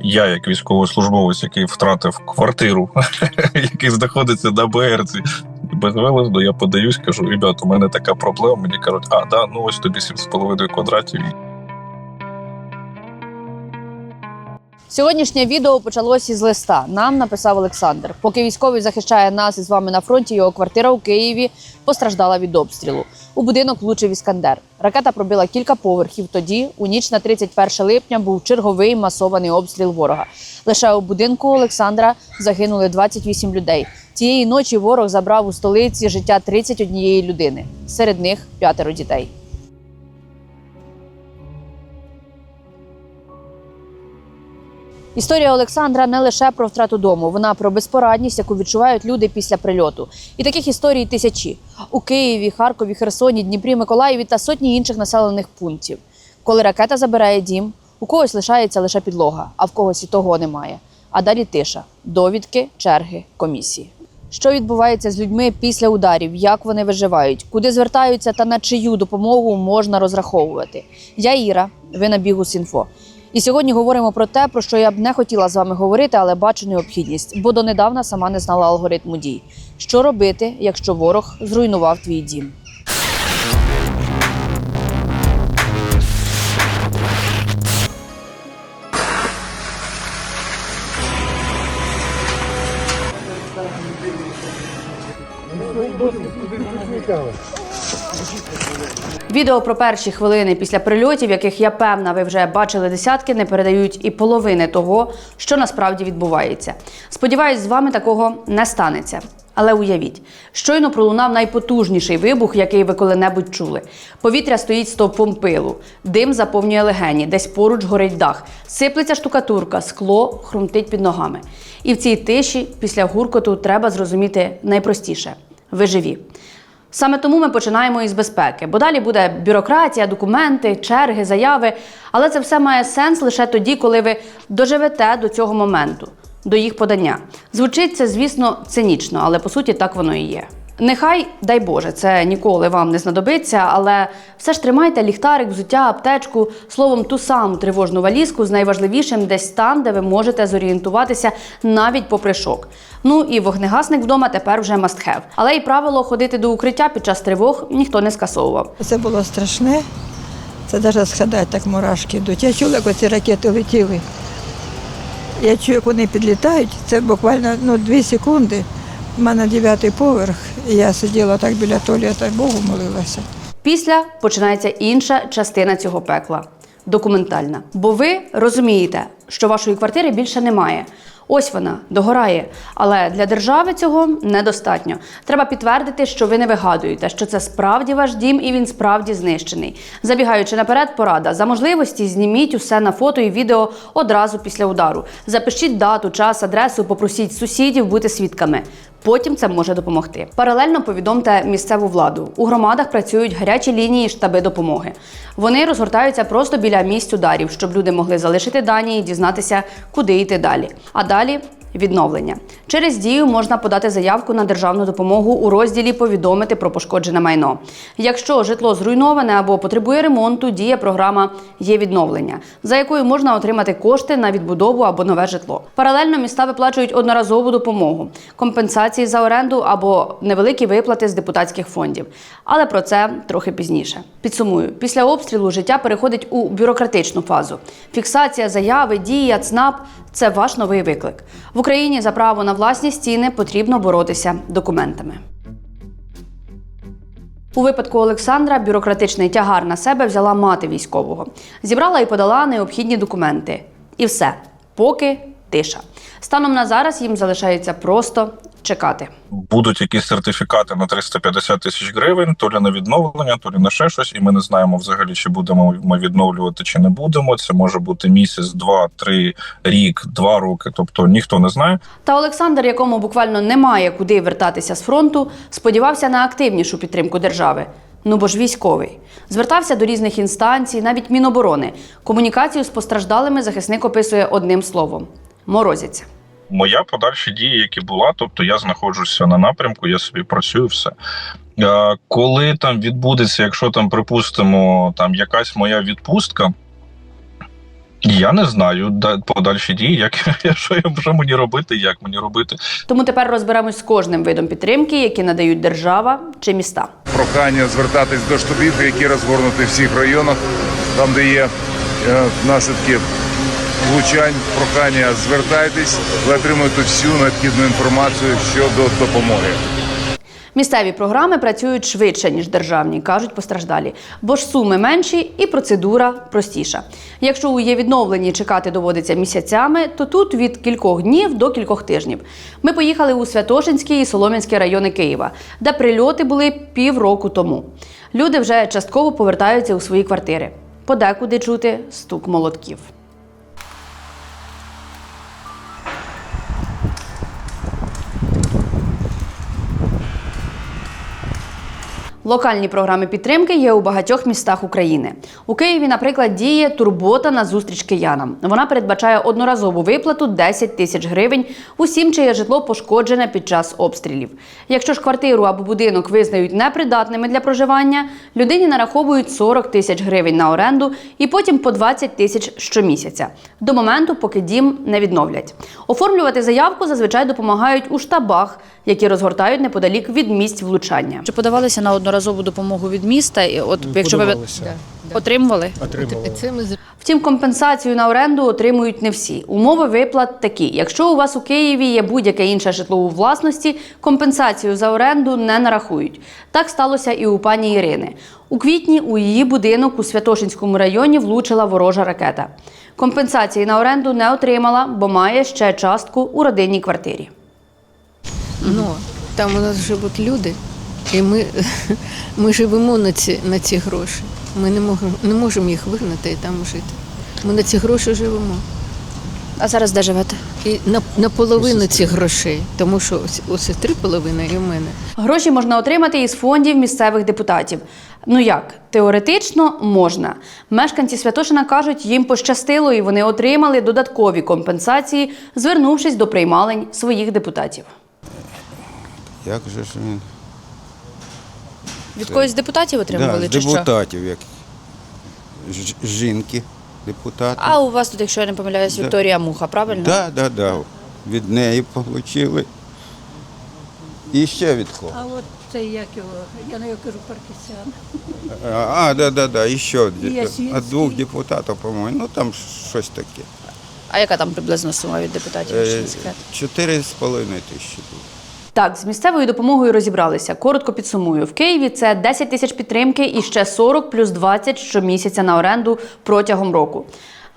я, як військовослужбовець, який втратив квартиру, який знаходиться на БРці, безвелезно, я подаюсь, кажу: ребят, у мене така проблема. Мені кажуть, а да, ну ось тобі 7,5 квадратів. Сьогоднішнє відео почалось із листа. Нам написав Олександр. Поки військовий захищає нас із вами на фронті, його квартира у Києві постраждала від обстрілу. У будинок влучив іскандер. Ракета пробила кілька поверхів. Тоді, у ніч на 31 липня, був черговий масований обстріл ворога. Лише у будинку Олександра загинули 28 людей. Тієї ночі ворог забрав у столиці життя 31 людини. Серед них п'ятеро дітей. Історія Олександра не лише про втрату дому, вона про безпорадність, яку відчувають люди після прильоту. І таких історій тисячі у Києві, Харкові, Херсоні, Дніпрі, Миколаєві та сотні інших населених пунктів. Коли ракета забирає дім, у когось лишається лише підлога, а в когось і того немає. А далі тиша, довідки, черги, комісії. Що відбувається з людьми після ударів, як вони виживають, куди звертаються та на чию допомогу можна розраховувати? Я Іра, ви на бігу Сінфо. І сьогодні говоримо про те, про що я б не хотіла з вами говорити, але бачу необхідність, бо донедавна сама не знала алгоритму дій. Що робити, якщо ворог зруйнував твій дім? Відео про перші хвилини після прильотів, яких я певна, ви вже бачили десятки, не передають і половини того, що насправді відбувається. Сподіваюсь, з вами такого не станеться. Але уявіть, щойно пролунав найпотужніший вибух, який ви коли-небудь чули. Повітря стоїть стовпом пилу, дим заповнює легені, десь поруч горить дах, сиплеться штукатурка, скло хрумтить під ногами. І в цій тиші, після гуркоту, треба зрозуміти найпростіше: ви живі. Саме тому ми починаємо із безпеки, бо далі буде бюрократія, документи, черги, заяви. Але це все має сенс лише тоді, коли ви доживете до цього моменту, до їх подання. Звучить це, звісно, цинічно, але по суті так воно і є. Нехай, дай Боже, це ніколи вам не знадобиться, але все ж тримайте ліхтарик, взуття, аптечку, словом, ту саму тривожну валізку з найважливішим десь там, де ви можете зорієнтуватися навіть попри шок. Ну і вогнегасник вдома тепер вже must have. Але і правило ходити до укриття під час тривог ніхто не скасовував. Це було страшне. Це навіть згадати так мурашки йдуть. Я чула, як оці ракети летіли. Я чую, як вони підлітають. Це буквально ну, дві секунди. У мене дев'ятий поверх, і я сиділа так біля туалета і Богу молилася. Після починається інша частина цього пекла документальна. Бо ви розумієте, що вашої квартири більше немає. Ось вона догорає. Але для держави цього недостатньо. Треба підтвердити, що ви не вигадуєте, що це справді ваш дім і він справді знищений. Забігаючи наперед, порада за можливості зніміть усе на фото і відео одразу після удару. Запишіть дату, час, адресу, попросіть сусідів бути свідками. Потім це може допомогти. Паралельно повідомте місцеву владу. У громадах працюють гарячі лінії штаби допомоги. Вони розгортаються просто біля місць ударів, щоб люди могли залишити дані і дізнатися, куди йти далі. А далі. Відновлення через дію можна подати заявку на державну допомогу у розділі Повідомити про пошкоджене майно. Якщо житло зруйноване або потребує ремонту, діє програма є відновлення, за якою можна отримати кошти на відбудову або нове житло. Паралельно міста виплачують одноразову допомогу, компенсації за оренду або невеликі виплати з депутатських фондів. Але про це трохи пізніше. Підсумую, після обстрілу життя переходить у бюрократичну фазу. Фіксація заяви, дія, ЦНАП це ваш новий виклик. В Україні за право на власні стіни потрібно боротися документами. У випадку Олександра бюрократичний тягар на себе взяла мати військового. Зібрала і подала необхідні документи. І все. Поки тиша. Станом на зараз їм залишається просто чекати. Будуть якісь сертифікати на 350 тисяч гривень, то лі на відновлення, то лі на ще щось, і ми не знаємо взагалі, чи будемо ми відновлювати, чи не будемо. Це може бути місяць, два, три, рік, два роки. Тобто ніхто не знає. Та Олександр, якому буквально немає куди вертатися з фронту, сподівався на активнішу підтримку держави. Ну бо ж військовий звертався до різних інстанцій, навіть Міноборони. Комунікацію з постраждалими захисник описує одним словом: морозяться. Моя подальші дії, які була, тобто я знаходжуся на напрямку, я собі працюю все. Е, Коли там відбудеться, якщо там припустимо, там якась моя відпустка, Я не знаю подальші дії, як що, я- що мені робити, як мені робити. Тому тепер розберемось з кожним видом підтримки, які надають держава чи міста. прохання звертатись до штабів, які розгорнуті в всіх районах, там, де є е, наслідки влучань. Прохання звертайтесь, ви отримуєте всю необхідну інформацію щодо допомоги. Місцеві програми працюють швидше ніж державні, кажуть постраждалі, бо ж суми менші і процедура простіша. Якщо у є відновленні чекати доводиться місяцями, то тут від кількох днів до кількох тижнів. Ми поїхали у Святошинський і Солом'янський райони Києва, де прильоти були півроку тому. Люди вже частково повертаються у свої квартири. Подекуди чути стук молотків. Локальні програми підтримки є у багатьох містах України. У Києві, наприклад, діє турбота на зустріч киянам. Вона передбачає одноразову виплату 10 тисяч гривень усім, чиє житло пошкоджене під час обстрілів. Якщо ж квартиру або будинок визнають непридатними для проживання, людині нараховують 40 тисяч гривень на оренду і потім по 20 тисяч щомісяця до моменту, поки дім не відновлять. Оформлювати заявку зазвичай допомагають у штабах, які розгортають неподалік від місць влучання. Чи подавалися на одноразову допомогу від міста? І от якщо ви отримували? Ми Втім, компенсацію на оренду отримують не всі. Умови виплат такі: якщо у вас у Києві є будь-яке інше житло у власності, компенсацію за оренду не нарахують. Так сталося і у пані Ірини. У квітні у її будинок у Святошинському районі влучила ворожа ракета. Компенсації на оренду не отримала, бо має ще частку у родинній квартирі. Ну там у нас живуть люди, і ми, ми живемо на ці, на ці гроші. Ми не можемо не можемо їх вигнати і там жити. Ми на ці гроші живемо. А зараз де живете? І на, наполовину цих грошей, тому що ось, ось три половини і в мене. Гроші можна отримати із фондів місцевих депутатів. Ну як, теоретично можна. Мешканці Святошина кажуть, їм пощастило і вони отримали додаткові компенсації, звернувшись до приймалень своїх депутатів. Як же ж він? Від когось з депутатів отримували Да, чи що? депутатів, як ж- жінки, депутати. А у вас тут, якщо я не помиляюсь, Да. Вікторія Муха, правильно? Да, да, да. Від неї отримали. І ще від кого. А от це як його, я на його кажу Паркісян. А, да, да, да, і ще І від двох депутатів, по-моєму. Ну там щось таке. А яка там приблизно сума від депутатів? якщо Е, не секрет? Чотири з половиною тисячі було. Так, з місцевою допомогою розібралися. Коротко підсумую. В Києві це 10 тисяч підтримки і ще 40 плюс 20 щомісяця на оренду протягом року.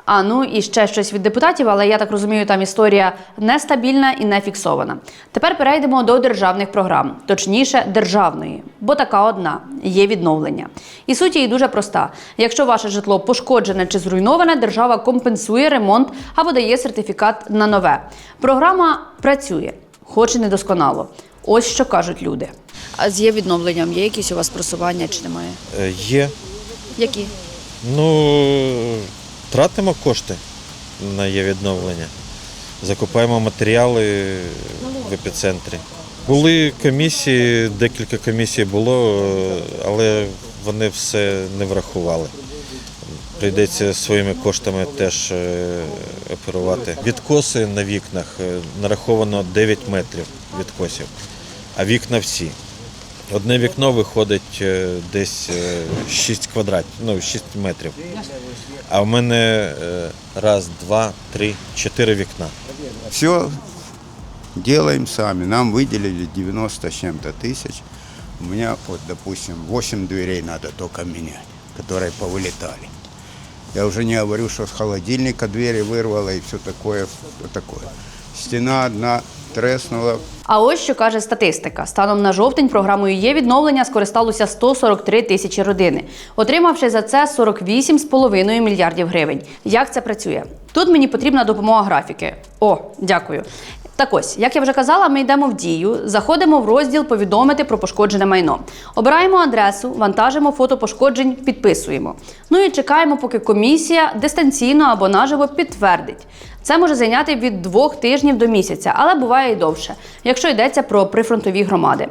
А ну і ще щось від депутатів, але я так розумію, там історія нестабільна і не фіксована. Тепер перейдемо до державних програм, точніше, державної, бо така одна є відновлення. І суть її дуже проста: якщо ваше житло пошкоджене чи зруйноване, держава компенсує ремонт або дає сертифікат на нове. Програма працює, хоч і недосконало. Ось що кажуть люди. А з є відновленням, є якісь у вас просування чи немає? Е, Є. Які? Ну, тратимо кошти на є відновлення. Закупаємо матеріали в епіцентрі. Були комісії, декілька комісій було, але вони все не врахували Прийдеться своїми коштами теж е, оперувати. Відкоси на вікнах е, нараховано 9 метрів відкосів, а вікна всі. Одне вікно виходить е, десь е, 6 квадратів, ну 6 метрів. А в мене е, раз, два, три, чотири вікна. Все делаем сами. Нам выделили 90 с чем-то тысяч. У меня, вот, допустим, 8 дверей надо только менять, которые повылетали. Я уже не говорю, что с холодильника двери вырвало и все такое, всё такое. Стена одна треснула, А ось що каже статистика: станом на жовтень програмою є відновлення скористалося 143 тисячі родини, отримавши за це 48,5 мільярдів гривень. Як це працює? Тут мені потрібна допомога графіки. О, дякую. Так ось, як я вже казала, ми йдемо в дію, заходимо в розділ повідомити про пошкоджене майно. Обираємо адресу, вантажимо фото пошкоджень, підписуємо. Ну і чекаємо, поки комісія дистанційно або наживо підтвердить. Це може зайняти від двох тижнів до місяця, але буває і довше, якщо йдеться про прифронтові громади.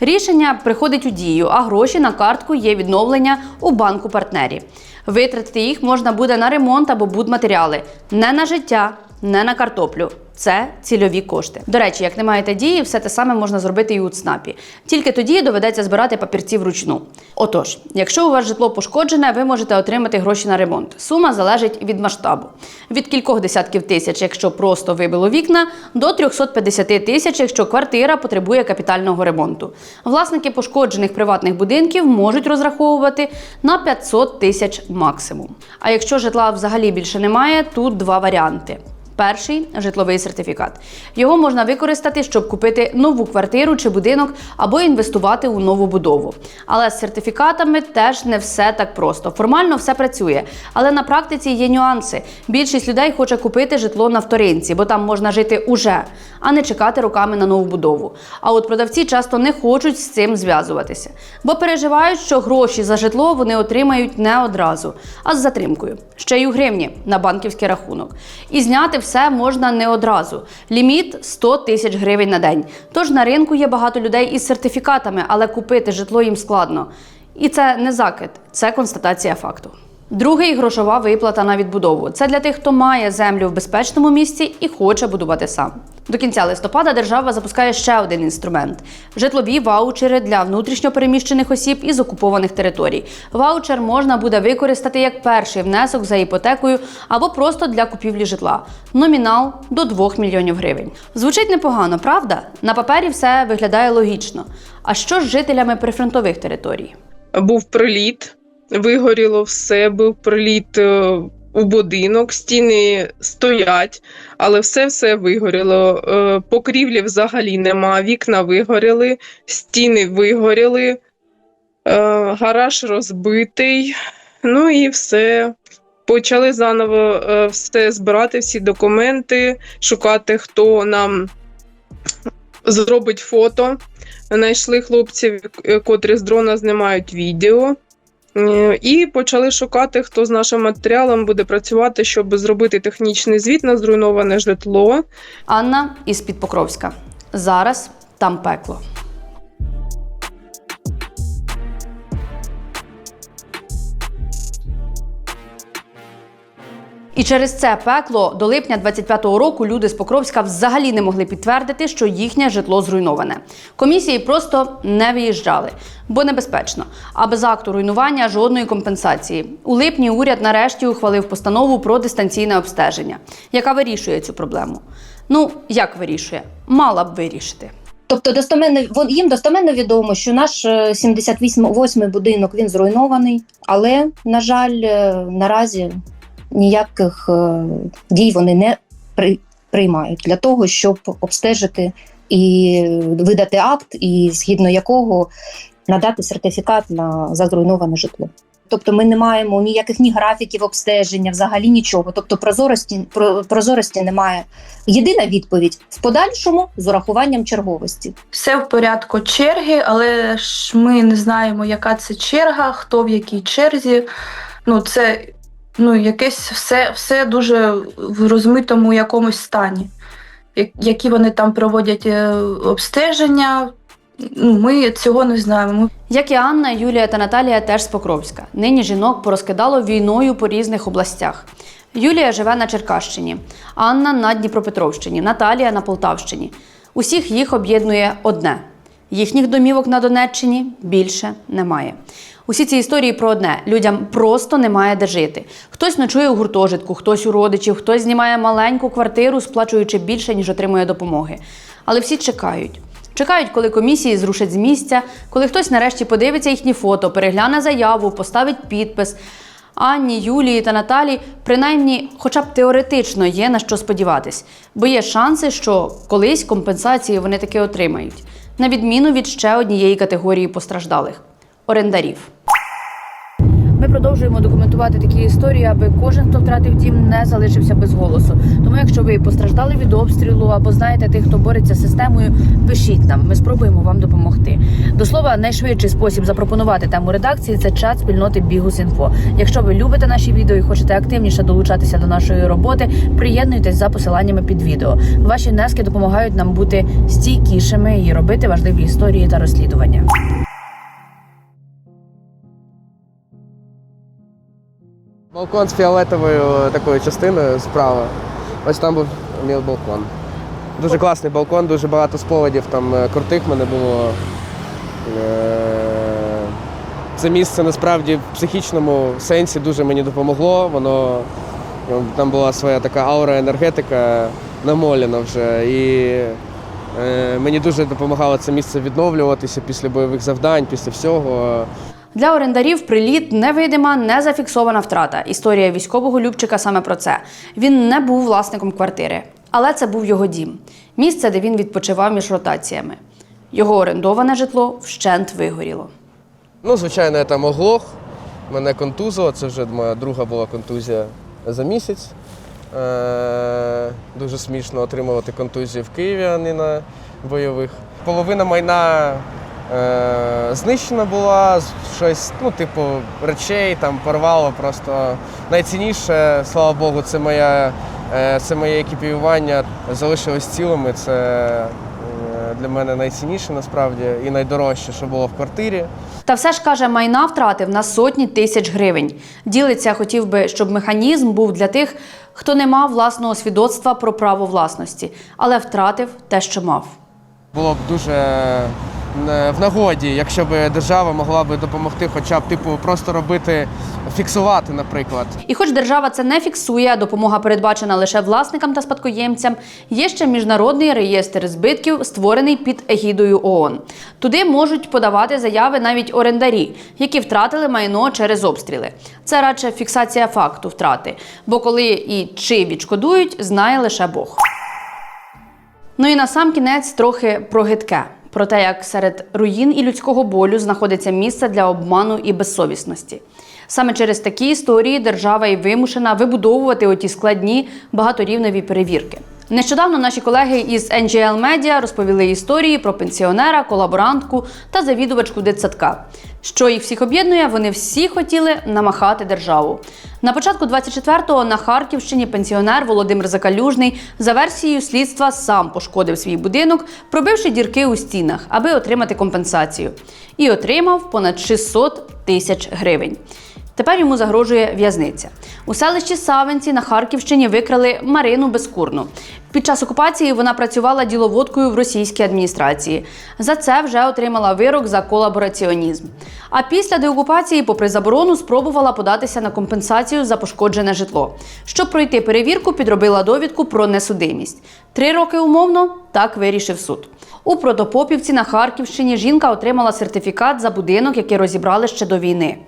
Рішення приходить у дію, а гроші на картку є відновлення у банку партнері. Витратити їх можна буде на ремонт або будматеріали, не на життя, не на картоплю. Це цільові кошти. До речі, як не маєте дії, все те саме можна зробити і у ЦНАПі. Тільки тоді доведеться збирати папірці вручну. Отож, якщо у вас житло пошкоджене, ви можете отримати гроші на ремонт. Сума залежить від масштабу. Від кількох десятків тисяч, якщо просто вибило вікна, до 350 тисяч, якщо квартира потребує капітального ремонту. Власники пошкоджених приватних будинків можуть розраховувати на 500 тисяч максимум. А якщо житла взагалі більше немає, тут два варіанти. Перший житловий сертифікат. Його можна використати, щоб купити нову квартиру чи будинок або інвестувати у нову будову. Але з сертифікатами теж не все так просто. Формально все працює, але на практиці є нюанси. Більшість людей хоче купити житло на вторинці, бо там можна жити уже, а не чекати роками на нову будову. А от продавці часто не хочуть з цим зв'язуватися, бо переживають, що гроші за житло вони отримають не одразу, а з затримкою, ще й у гривні на банківський рахунок. І зняти все можна не одразу. Ліміт 100 тисяч гривень на день. Тож на ринку є багато людей із сертифікатами, але купити житло їм складно. І це не закид, це констатація факту. Другий грошова виплата на відбудову. Це для тих, хто має землю в безпечному місці і хоче будувати сам. До кінця листопада держава запускає ще один інструмент: житлові ваучери для внутрішньопереміщених осіб із окупованих територій. Ваучер можна буде використати як перший внесок за іпотекою або просто для купівлі житла. Номінал до 2 мільйонів гривень. Звучить непогано, правда? На папері все виглядає логічно. А що з жителями прифронтових територій? був приліт, вигоріло все, був приліт е, у будинок, стіни стоять, але все-все вигоріло. Е, Покрівлі взагалі нема, вікна вигоріли, стіни вигоріли, е, гараж розбитий, ну і все. Почали заново е, все збирати, всі документи, шукати, хто нам зробить фото. Знайшли хлопців, котрі з дрона знімають відео. Е, І почали шукати, хто з нашим матеріалом буде працювати, щоб зробити технічний звіт на зруйноване житло. Анна із Підпокровська. Зараз там пекло. І через це пекло до липня 25-го року люди з Покровська взагалі не могли підтвердити, що їхнє житло зруйноване. Комісії просто не виїжджали, бо небезпечно. А без акту руйнування жодної компенсації. У липні уряд нарешті ухвалив постанову про дистанційне обстеження, яка вирішує цю проблему. Ну, як вирішує? Мала б вирішити. Тобто достоменно їм достоменно відомо, що наш 78-й будинок він зруйнований, але на жаль, е, наразі ніяких е, дій вони не при, приймають для того, щоб обстежити і видати акт, і згідно якого надати сертифікат на за зруйноване житло. Тобто ми не маємо ніяких ні графіків обстеження, взагалі нічого. Тобто прозорості, про- прозорості немає. Єдина відповідь в подальшому з урахуванням черговості. Все в порядку черги, але ж ми не знаємо, яка це черга, хто в якій черзі. Ну, це ну, якесь все, все дуже в розмитому якомусь стані. Які вони там проводять е, обстеження, ну, ми цього не знаємо. Як і Анна, Юлія та Наталія теж з Покровська. Нині жінок порозкидало війною по різних областях. Юлія живе на Черкащині, Анна на Дніпропетровщині, Наталія на Полтавщині. Усіх їх об'єднує одне: їхніх домівок на Донеччині більше немає. Усі ці історії про одне: людям просто немає де жити. Хтось ночує у гуртожитку, хтось у родичів, хтось знімає маленьку квартиру, сплачуючи більше, ніж отримує допомоги. Але всі чекають. Чекають, коли комісії зрушать з місця, коли хтось нарешті подивиться їхні фото, перегляне заяву, поставить підпис. Анні, Юлії та Наталі, принаймні, хоча б теоретично є на що сподіватись, бо є шанси, що колись компенсації вони таки отримають, на відміну від ще однієї категорії постраждалих орендарів. Ми продовжуємо документувати такі історії, аби кожен, хто втратив дім, не залишився без голосу. Тому, якщо ви постраждали від обстрілу або знаєте тих, хто бореться з системою, пишіть нам. Ми спробуємо вам допомогти. До слова, найшвидший спосіб запропонувати тему редакції це чат спільноти Бігус.Інфо. Якщо ви любите наші відео і хочете активніше долучатися до нашої роботи, приєднуйтесь за посиланнями під відео. Ваші внески допомагають нам бути стійкішими і робити важливі історії та розслідування. Балкон з фіолетовою такою частиною справа. Ось там був мій балкон. Дуже класний балкон, дуже багато спогадів там е, крутих мене було. Е, Це місце насправді в психічному сенсі дуже мені допомогло. Воно ну, там була своя така аура енергетика намолена вже. І е, мені дуже допомагало це місце відновлюватися після бойових завдань, після всього. Для орендарів приліт невидима, не зафіксована втрата. Історія військового Любчика саме про це. Він не був власником квартири, але це був його дім, місце, де він відпочивав між ротаціями. Його орендоване житло вщент вигоріло. Ну, звичайно, я там оглох, мене контузило, це вже моя друга була контузія за місяць. Е- дуже смішно отримувати контузію в Києві, а не на бойових. Половина майна е- знищена була, щось, ну, типу, речей там порвало просто. Найцінніше, слава Богу, це моя. е, Це моє екіпіювання залишилось цілими. Це е, для мене найцінніше насправді і найдорожче, що було в квартирі. Та все ж каже, майна втратив на сотні тисяч гривень. Ділиться, хотів би, щоб механізм був для тих, хто не мав власного свідоцтва про право власності, але втратив те, що мав. Було б дуже е, в нагоді, якщо б держава могла б допомогти, хоча б типу просто робити, фіксувати, наприклад. І хоч держава це не фіксує, допомога передбачена лише власникам та спадкоємцям, є ще міжнародний реєстр збитків, створений під егідою ООН. Туди можуть подавати заяви навіть орендарі, які втратили майно через обстріли. Це радше фіксація факту втрати, бо коли і чи відшкодують, знає лише Бог. Ну і на сам кінець трохи про гидке. Про те, як серед руїн і людського болю знаходиться місце для обману і безсовісності. Саме через такі історії держава і вимушена вибудовувати оті складні багаторівневі перевірки. Нещодавно наші колеги із NGL Media розповіли історії про пенсіонера, колаборантку та завідувачку дитсадка. Що їх всіх об'єднує, вони всі хотіли намахати державу. На початку 24-го на Харківщині пенсіонер Володимир Закалюжний за версією слідства сам пошкодив свій будинок, пробивши дірки у стінах, аби отримати компенсацію. І отримав понад 600 тисяч гривень. Тепер йому загрожує в'язниця. У селищі Савинці на Харківщині викрали Марину Безкурну. Під час окупації вона працювала діловодкою в російській адміністрації. За це вже отримала вирок за колабораціонізм. А після деокупації, попри заборону, спробувала податися на компенсацію за пошкоджене житло. Щоб пройти перевірку, підробила довідку про несудимість. Три роки умовно так вирішив суд. У Протопопівці на Харківщині жінка отримала сертифікат за будинок, який розібрали ще до війни.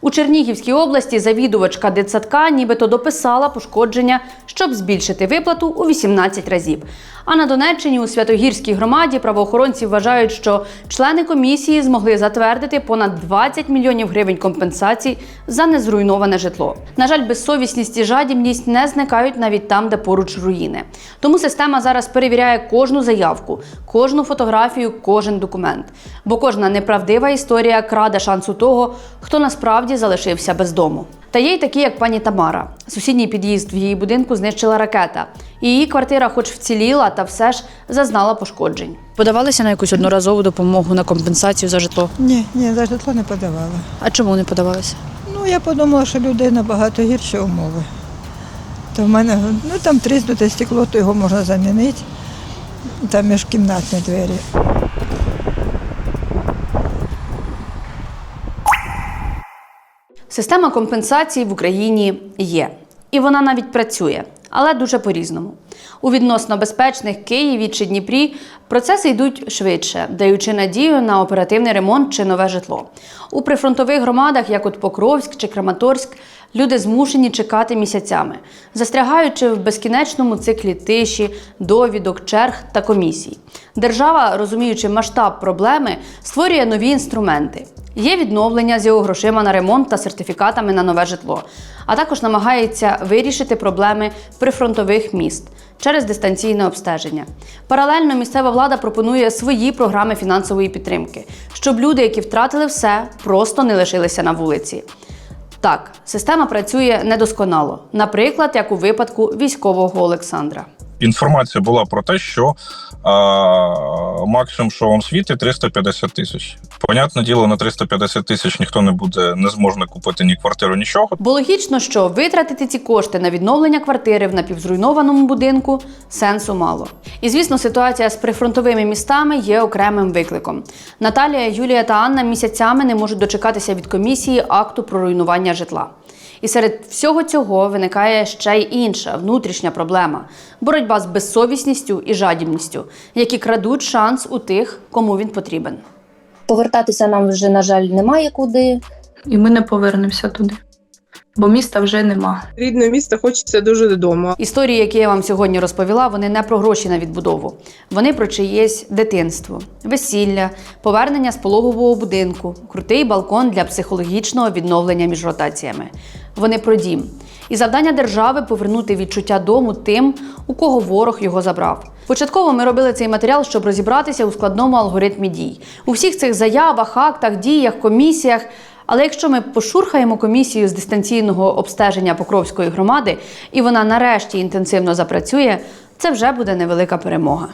У Чернігівській області завідувачка дитсадка нібито дописала пошкодження, щоб збільшити виплату у 18 разів. А на Донеччині у Святогірській громаді правоохоронці вважають, що члени комісії змогли затвердити понад 20 мільйонів гривень компенсацій за незруйноване житло. На жаль, безсовісність і жадібність не зникають навіть там, де поруч руїни. Тому система зараз перевіряє кожну заявку, кожну фотографію, кожен документ. Бо кожна неправдива історія краде шансу того, хто насправді залишився без дому. Та є й такі, як пані Тамара. Сусідній під'їзд в її будинку знищила ракета. І її квартира, хоч вціліла, та все ж зазнала пошкоджень. Подавалися на якусь одноразову допомогу на компенсацію за житло. Ні, ні, за житло не подавала. А чому не подавалися? Ну, я подумала, що людей набагато гірші умови. То в мене ну, там тріснуте стекло, то його можна замінити. Там міжкімнатні двері. Система компенсації в Україні є, і вона навіть працює, але дуже по-різному. У відносно безпечних Києві чи Дніпрі процеси йдуть швидше, даючи надію на оперативний ремонт чи нове житло. У прифронтових громадах, як от Покровськ чи Краматорськ, люди змушені чекати місяцями, застрягаючи в безкінечному циклі тиші, довідок, черг та комісій. Держава, розуміючи масштаб проблеми, створює нові інструменти. Є відновлення з його грошима на ремонт та сертифікатами на нове житло, а також намагається вирішити проблеми прифронтових міст через дистанційне обстеження. Паралельно місцева влада пропонує свої програми фінансової підтримки, щоб люди, які втратили все, просто не лишилися на вулиці. Так, система працює недосконало, наприклад, як у випадку військового Олександра. Інформація була про те, що а, максимум, що вам світить, 350 тисяч. Понятне діло, на 350 тисяч ніхто не буде, не зможе купити ні квартиру, нічого. Бо логічно, що витратити ці кошти на відновлення квартири в напівзруйнованому будинку сенсу мало. І звісно, ситуація з прифронтовими містами є окремим викликом. Наталія, Юлія та Анна місяцями не можуть дочекатися від комісії акту про руйнування житла. І серед всього цього виникає ще й інша внутрішня проблема боротьба з безсовісністю і жадібністю, які крадуть шанс у тих, кому він потрібен. Повертатися нам вже, на жаль, немає куди. І ми не повернемося туди, бо міста вже нема. Рідне місто хочеться дуже додому. Історії, які я вам сьогодні розповіла, вони не про гроші на відбудову. Вони про чиєсь дитинство, весілля, повернення з пологового будинку, крутий балкон для психологічного відновлення між ротаціями. Вони про дім. І завдання держави повернути відчуття дому тим, у кого ворог його забрав. Початково ми робили цей матеріал, щоб розібратися у складному алгоритмі дій. У всіх цих заявах, актах, діях, комісіях. Але якщо ми пошурхаємо комісію з дистанційного обстеження Покровської громади, і вона нарешті інтенсивно запрацює, це вже буде невелика перемога.